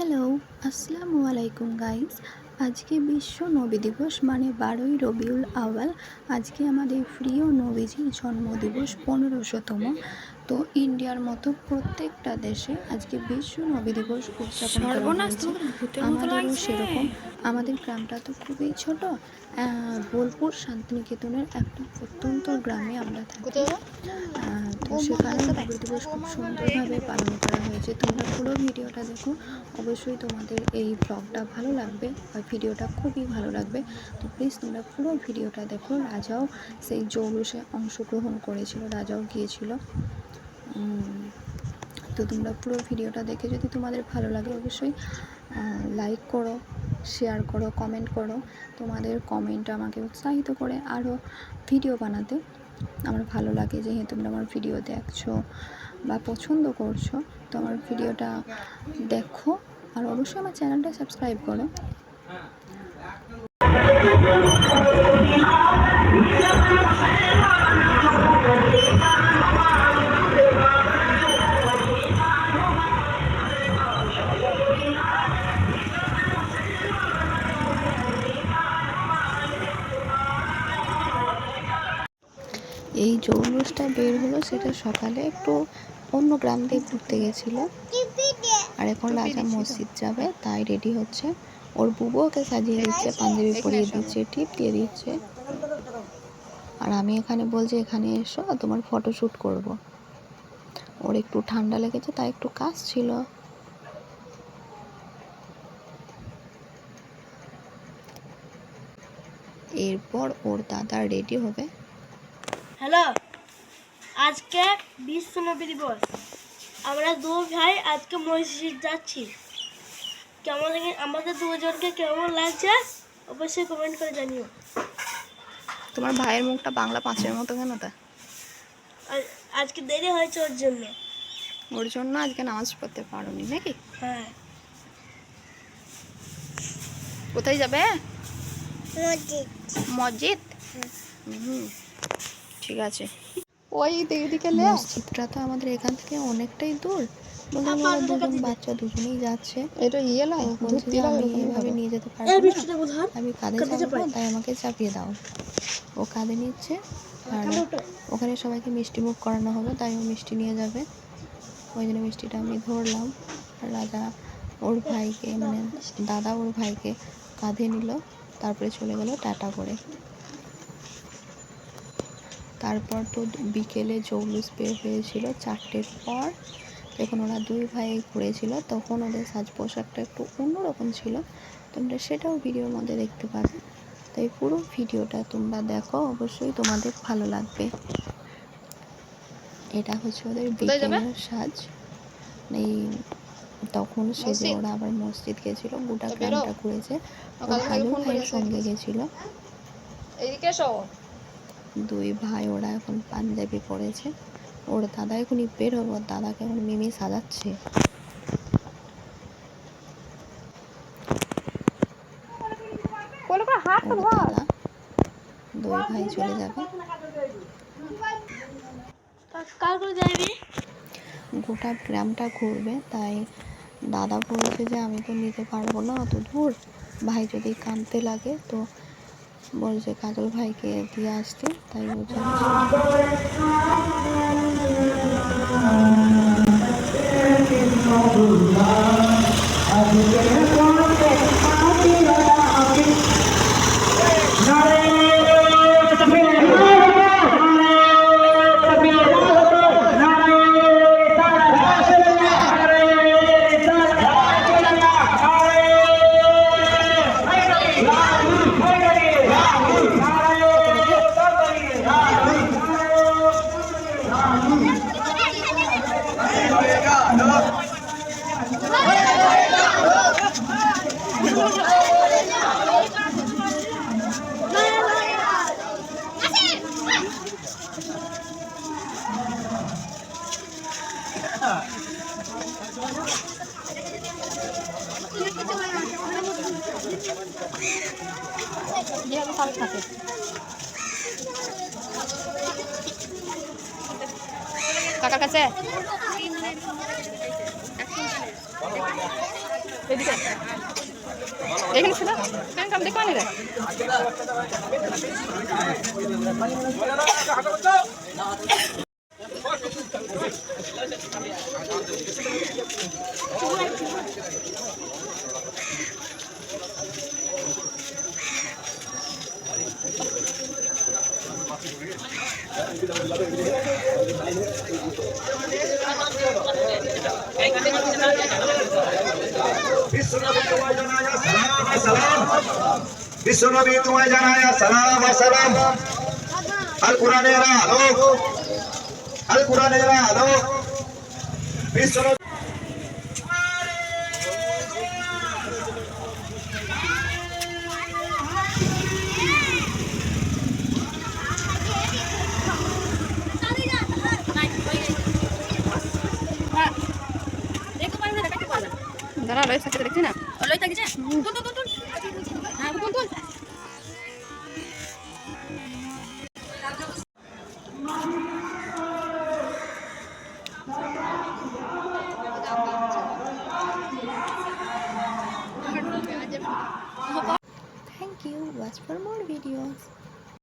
Hello আসসালামু আলাইকুম guys আজকে বিশ্ব নবী দিবস মানে বারোই রবিউল আওয়াল আজকে আমাদের প্রিয় নবীজির জন্মদিবস পনেরোশোতম। তো ইন্ডিয়ার মতো প্রত্যেকটা দেশে আজকে বিশ্ব নবী দিবস উদযাপন আমাদেরও সেরকম। আমাদের গ্রামটা তো খুবই ছোট। বোলপুর শান্তিনিকেতনের একটা প্রত্যন্ত গ্রামে আমরা থাকি। তো সেখানে নবী দিবস খুব সুন্দরভাবে পালন করা হয়েছে। তোমরা পুরো ভিডিওটা দেখো। অবশ্যই তোমাদের এই ব্লগটা ভালো লাগবে আর ভিডিওটা খুবই ভালো লাগবে। তো প্লিজ তোমরা পুরো ভিডিওটা দেখো। রাজাও সেই জৌলুসে অংশগ্রহণ করেছিল রাজাও গিয়েছিল। তো তোমরা পুরো ভিডিওটা দেখে যদি তোমাদের ভালো লাগে অবশ্যই লাইক করো শেয়ার করো কমেন্ট করো। তোমাদের কমেন্ট আমাকে উৎসাহিত করে আরও ভিডিও বানাতে আমার ভালো লাগে। যেহেতু তোমরা আমার ভিডিও দেখছ বা পছন্দ করছ, তো আমার ভিডিওটা দেখো। আর অবশ্যই আমার চ্যানেলটা সাবস্ক্রাইব করো। এই জৌলুসটা বের হলো সেটা সকালে একটু অন্য গ্রাম দিয়ে ঘুরতে গেছিল। আর এখন রাজা মসজিদ যাবে তাই রেডি হচ্ছে। ওর বুবু ওকে সাজিয়ে দিচ্ছে পাঞ্জাবি পরিয়ে দিচ্ছে টিপ দিয়ে দিচ্ছে। আর আমি এখানে বলছি এখানে এসো তোমার ফটো শ্যুট করব। ওর একটু ঠান্ডা লেগেছে তাই একটু কাজ ছিল। এরপর ওর দাদা রেডি হবে। হ্যালো? আজকে বিশ্ব নবী দিবস। আমরা দু ভাই আজকে মসজিদ যাচ্ছি। কেমন লাগে আমাদের দুজনকে কেমন লাগছে? অবশ্যই কমেন্ট করে জানিও। তোমার ভাইয়ের মুখটা বাংলা পাঁচের মতো কেন তা? আর আজকে দেরি হয়েছে ওর জন্য। ওর জন্য আজকে নামাজ পড়তে পারোনি নাকি? হ্যাঁ। কোথায় যাবে? মসজিদ। মসজিদ? হুম। ঠিক আছে। ওই দিকে মসজিদটা তো আমাদের এখান থেকে অনেকটাই দূর। বলে আবার দুজন বাচ্চা দুজনেই যাচ্ছে। এটা ইয়ে ও নয় বলছে আমি এইভাবে নিয়ে যেতে পারব না আমি কাঁধে চাপবো তাই আমাকে চাপিয়ে দাও। ও কাঁধে নিচ্ছে আর ওখানে সবাইকে মিষ্টি মুখ করানো হবে তাই ও মিষ্টি নিয়ে যাবে। ওই জন্য মিষ্টিটা আমি ধরলাম রাজা ওর ভাইকে মানে দাদা ওর ভাইকে কাঁধে নিল তারপরে চলে গেল টাটা করে। তারপর তো বিকেলে জৌলুস বের হয়েছিল চারটের পর। যখন ওরা দুই ভাই ঘুরেছিল তখন ওদের সাজ পোশাকটা একটু অন্যরকম ছিল। তোমরা সেটাও ভিডিওর মধ্যে দেখতে পাবে। তাই পুরো ভিডিওটা তোমরা দেখো অবশ্যই তোমাদের ভালো লাগবে। এটা হচ্ছে ওদের বিকেলের সাজ। এই তখন সেজে? ওরা আবার মসজিদ গেছিল গোটা। গ্রামটা ঘুরেছে। ওর ভাইয়ের সঙ্গে গেছিল। এইদিকে এসো। দুই ভাই ওরা এখন পাঞ্জাবি পরেছে ওর দাদা এখনই বের হবে ওর দাদাকে এখন মিমি সাজাচ্ছে। দাদা দুই ভাই চলে যাবে। কার করে যাবি? গোটা গ্রামটা ঘুরবে তাই দাদা বলছে যে আমি তো নিতে পারব না অত দূর। ভাই যদি কাঁদতে লাগে তো বলছে কাজল ভাইকে দিয়ে আসতে তাই ও যাচ্ছে। কাকার কাছে? এখানে ছিল কেন কাম দেখো রে বিশ্বনবী তোমায় জানায়া সালাম সালাম। আল কোরআনের আলো আল কোরআনের আলো বিশ্বনবী দাঁড়া লয় সাথে দেখছি না। লয় থাকিছে তুল তুল তুল তুল। হ্যাঁ তুল তুল। Thank you. Watch for more videos.